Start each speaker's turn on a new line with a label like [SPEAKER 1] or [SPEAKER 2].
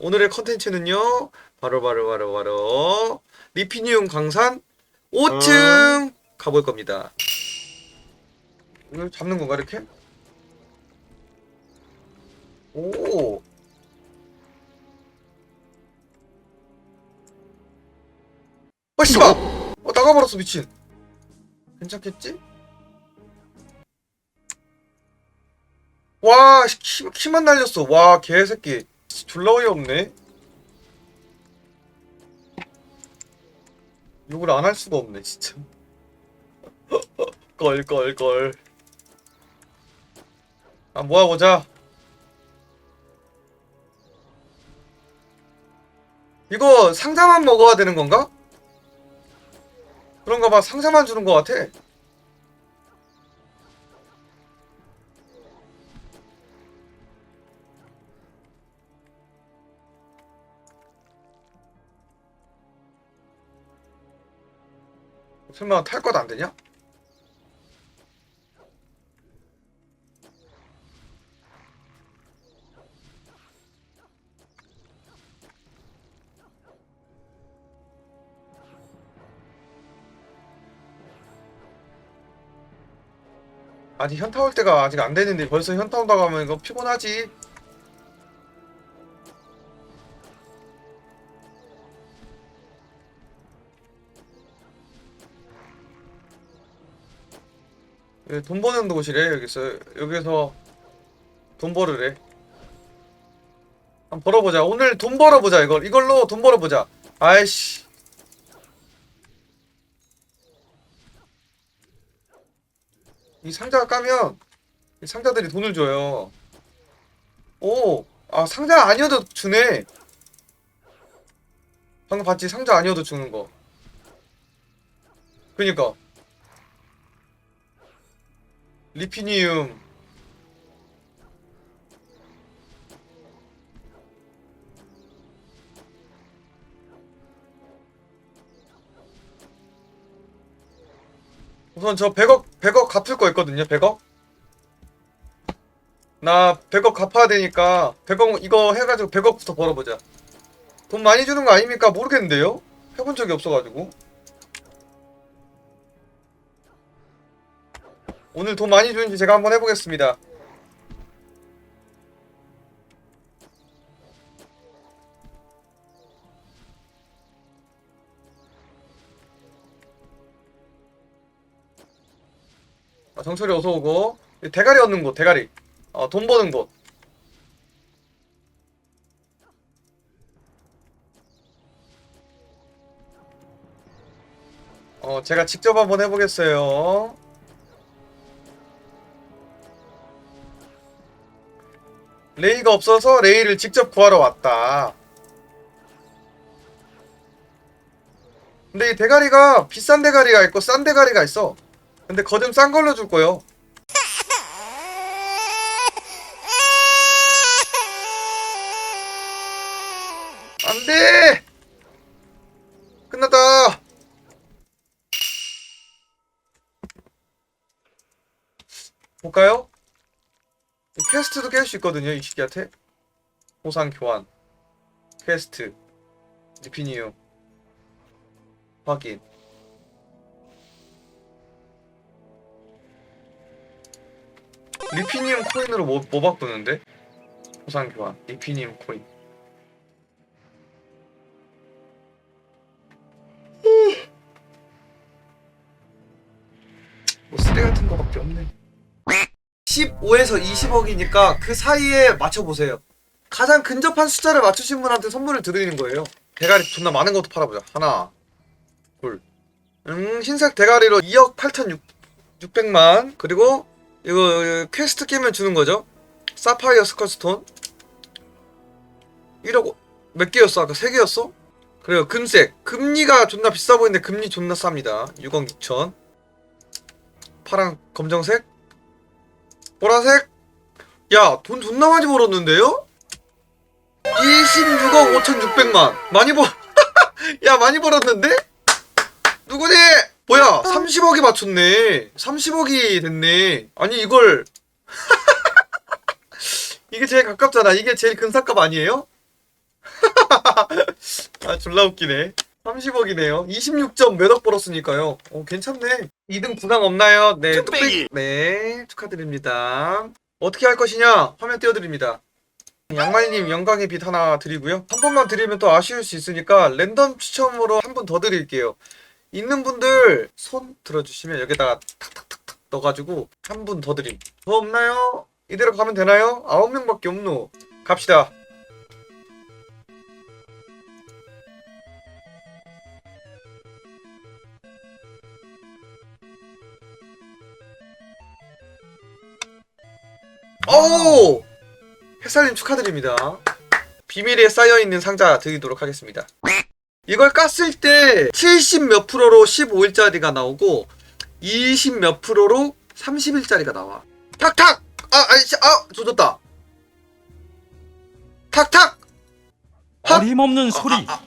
[SPEAKER 1] 오늘의 컨텐츠는요. 바로 바로 바로 바로 리피니움 광산 5층 가볼 겁니다. 이걸 잡는 건가 이렇게? 오. 아 씨발! 어 나가버렸어 미친. 괜찮겠지? 와 키, 키만 날렸어. 와 개새끼. 졸라 어이없네. 욕을 안 할 수가 없네 진짜. 껄껄껄. 아 모아보자. 이거 상자만 먹어야 되는 건가? 그런가 봐 상자만 주는 것 같아. 설마 탈것 안 되냐? 아직 현타 올 때가 아직 안 됐는데 벌써 현타 온다고 하면 이거 피곤하지. 여기 돈 버는 곳이래 여기서 여기서 돈 벌으래. 한번 벌어보자. 오늘 돈 벌어보자 이걸 이걸로 돈 벌어보자. 아이씨. 이 상자가 까면 이 상자들이 돈을 줘요. 오, 아 상자 아니어도 주네. 방금 봤지 상자 아니어도 주는 거. 그니까 리피니움. 우선 저 100억 100억 갚을 거 있거든요. 100억. 나 100억 갚아야 되니까 100억 이거 해가지고 100억부터 벌어보자. 돈 많이 주는 거 아닙니까? 모르겠는데요. 해본 적이 없어가지고. 오늘 돈 많이 주는지 제가 한번 해보겠습니다. 아, 정철이 어서 오고 이 대가리 얻는 곳 대가리 어, 돈 버는 곳 어, 제가 직접 한번 해보겠어요. 레이가 없어서 레이를 직접 구하러 왔다. 근데 이 대가리가 비싼 대가리가 있고 싼 대가리가 있어. 근데 거좀 싼 걸로 줄 거요. 안 돼! 끝났다! 볼까요? 이 퀘스트도 깰 수 있거든요, 이 시기한테. 보상 교환. 퀘스트. 리피니움. 확인. 리피니움 코인으로 뭐, 뭐 바꾸는데? 보상 교환. 리피니움 코인. 뭐 쓰레 같은 거밖에 없네. 15에서 20억이니까 그 사이에 맞춰보세요. 가장 근접한 숫자를 맞추신 분한테 선물을 드리는 거예요. 대가리 존나 많은 것도 팔아보자. 하나, 둘. 음, 흰색 대가리로 2억 8,600만. 그리고 이거 퀘스트 깨면 주는 거죠. 사파이어 스컬스톤. 1억 몇 개였어? 아까 3개였어? 그리고 금색. 금리가 존나 비싸 보이는데 금리 존나 쌉니다. 6억 6천. 파랑 검정색. 보라색? 야, 돈 존나 많이 벌었는데요? 26억 5,600만. 많이 벌, 야, 많이 벌었는데? 누구니? 뭐야, 30억이 맞췄네. 30억이 됐네. 아니, 이걸. 이게 제일 가깝잖아. 이게 제일 근사값 아니에요? 아 졸라 웃기네 30억이네요. 26점 몇 억 벌었으니까요. 어 괜찮네. 2등 부상 없나요? 네 뚝배기. 네 축하드립니다. 어떻게 할 것이냐? 화면 띄워드립니다. 양말님 영광의 빛 하나 드리고요. 한 번만 드리면 또 아쉬울 수 있으니까 랜덤 추첨으로 한 분 더 드릴게요. 있는 분들 손 들어주시면 여기다가 탁탁탁탁 넣어가지고 한 분 더 드림. 더 없나요? 이대로 가면 되나요? 아홉 명밖에 없노. 갑시다 오! 햇살님 축하드립니다. 비밀에 쌓여있는 상자 드리도록 하겠습니다. 이걸 깠을 때 70 몇 프로로 15일짜리가 나오고 20 몇 프로로 30일짜리가 나와. 탁탁! 아, 아니, 씨, 아, 조졌다. 탁탁! 하!
[SPEAKER 2] 어림없는 소리
[SPEAKER 1] 아,